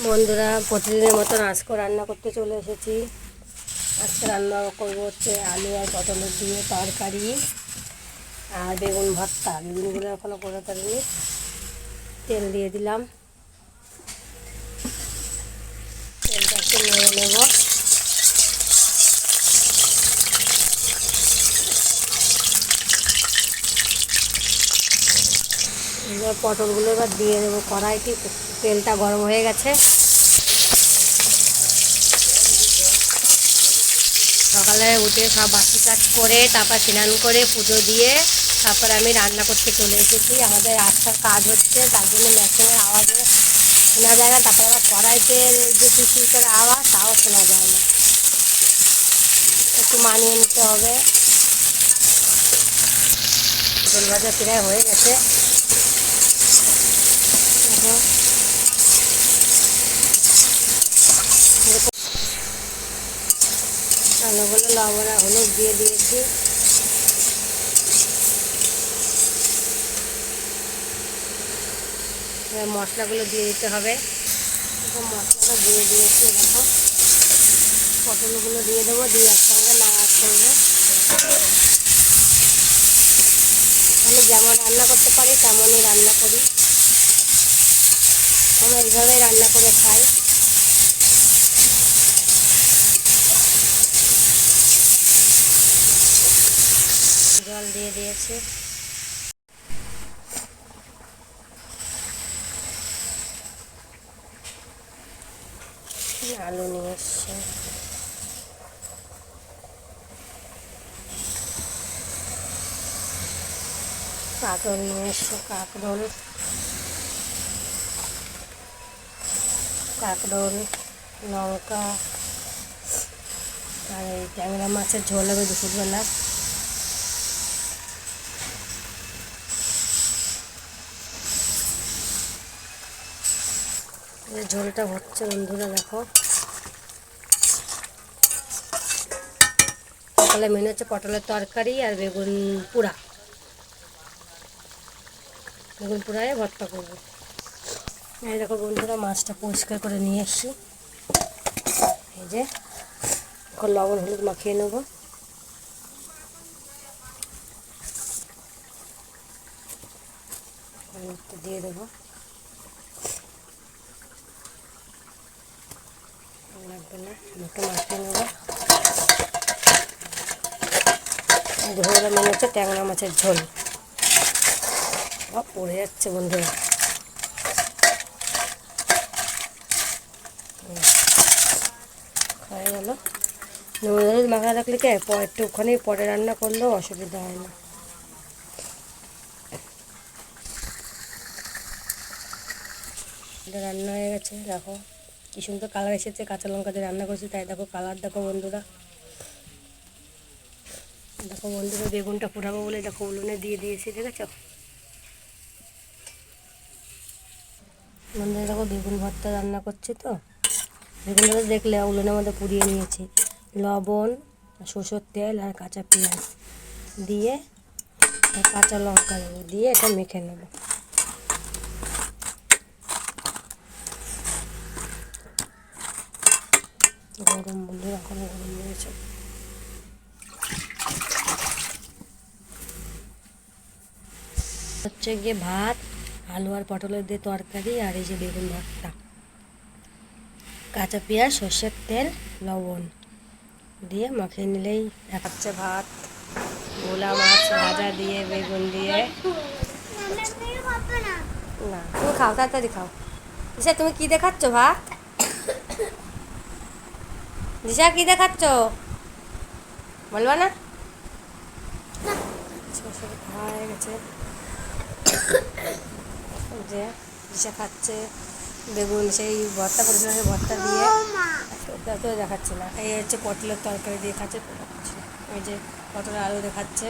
বন্ধুরা প্রতিদিনের মতন আজকে রান্না করতে চলে এসেছি। আজকে রান্না করব হচ্ছে আলু আর পটলের দিয়ে তরকারি আর বেগুন ভর্তা। বেগুনগুলো এখনও করে পারিনি তেল দিয়ে দিলাম। তেলটা একটু নেড়ে নেব। এবার পটলগুলো এবার দিয়ে দেবো। কড়াইতে তেলটা গরম হয়ে গেছে। সকালে উঠে সব বাসি কাজ করে, তারপর স্নান করে, পুজো দিয়ে তারপর আমি রান্না করতে চলে এসেছি। আমাদের আজকাল কাজ হচ্ছে, তার জন্য মেশিনের আওয়াজে শোনা যায় না। তারপর আবার কড়াইতে যে পিসি করে আওয়াজ, তাও শোনা যায় না। একটু মানিয়ে নিতে হবে। ভাজা প্রায় হয়ে গেছে। দেখো আলুগুলো লবণ হলুদ দিয়ে দিয়েছি। এবার মশলাগুলো দিয়ে দিতে হবে। মশলাটা দিয়ে দিয়েছি, দেখো। পটলগুলো দিয়ে দেবো, দিয়ে একসঙ্গে নাড়া করব। আমি যেমন রান্না করতে পারি, তেমনই রান্না করি। আমরা এইভাবেই রান্না করে খাই। জল দিয়ে দিয়েছি। আলু নিয়ে এসছে। কাঁকরোল নিয়ে এসছে কাঁকরোল কাঁকরোল, লঙ্কা, আর এই ট্যাংরা মাছের ঝোল হবে দুপুরবেলা। ঝোলটা হচ্ছে বন্ধুরা, দেখো। সকালে মেনু হচ্ছে পটলের তরকারি আর বেগুন পোড়া। বেগুন পোড়ায় ভর্তা করব। এই দেখো বন্ধুরা, মাছটা পরিষ্কার করে নিয়ে এসছি। এই যে, এখন লবণ হলুদ মাখিয়ে নেব। দিয়ে দেবো। লাগবে না একটু মাখিয়ে নেব। ঝোল মনে হচ্ছে ট্যাংরা মাছের ঝোল। পড়ে যাচ্ছে বন্ধুরা। হয়ে গেল। নুন হলুদ মাখা রাখলে কে? একটুখানি পরে রান্না করলেও অসুবিধা হয় না। রান্না হয়ে গেছে, দেখো। কি সুন্দর কালার এসেছে, কাঁচা লঙ্কা দিয়ে রান্না করছি, তাই দেখো কালার দেখো বন্ধুরা। দেখো বন্ধুরা, বেগুনটা পোড়াবো বলে দেখো উলুনে দিয়ে দিয়েছি, দেখেছ? বন্ধুরা, দেখো বেগুন ভর্তা রান্না করছে তো। বেগুনটা দেখলে উলুনের মধ্যে পুড়িয়ে নিয়েছি। লবণ, সরষের তেল আর কাঁচা পেঁয়াজ দিয়ে কাঁচা লঙ্কা দেবো দিয়ে এটা মেখে নেব। গরম বলে এখন গরম রয়েছে হচ্ছে গিয়ে ভাত, আলু আর পটলের দিয়ে তরকারি আর এই যে বেগুন ভর্তা কাঁচা পেঁয়াজ, সর্ষের তেল, লবণ দিয়ে মাখিয়ে নিলেই হচ্ছে ভাত, ভোলা মাছ ভাজা দিয়ে, বেগুন দিয়ে। না, তুমি খাও, তাড়াতাড়ি খাও। দিশা, তুমি কি দেখাচ্ছ ভাত? দিশা, কি দেখাচ্ছ? বলবা না। হয়ে গেছে। যে দিশা খাচ্ছে। বেগুন, সেই ভর্তা করেছিল, সেই ভর্তা দিয়ে তো দেখাচ্ছে না। এই হচ্ছে পটলের তরকারি দিয়ে খাচ্ছে ওই যে পটলের আলু দেখাচ্ছে।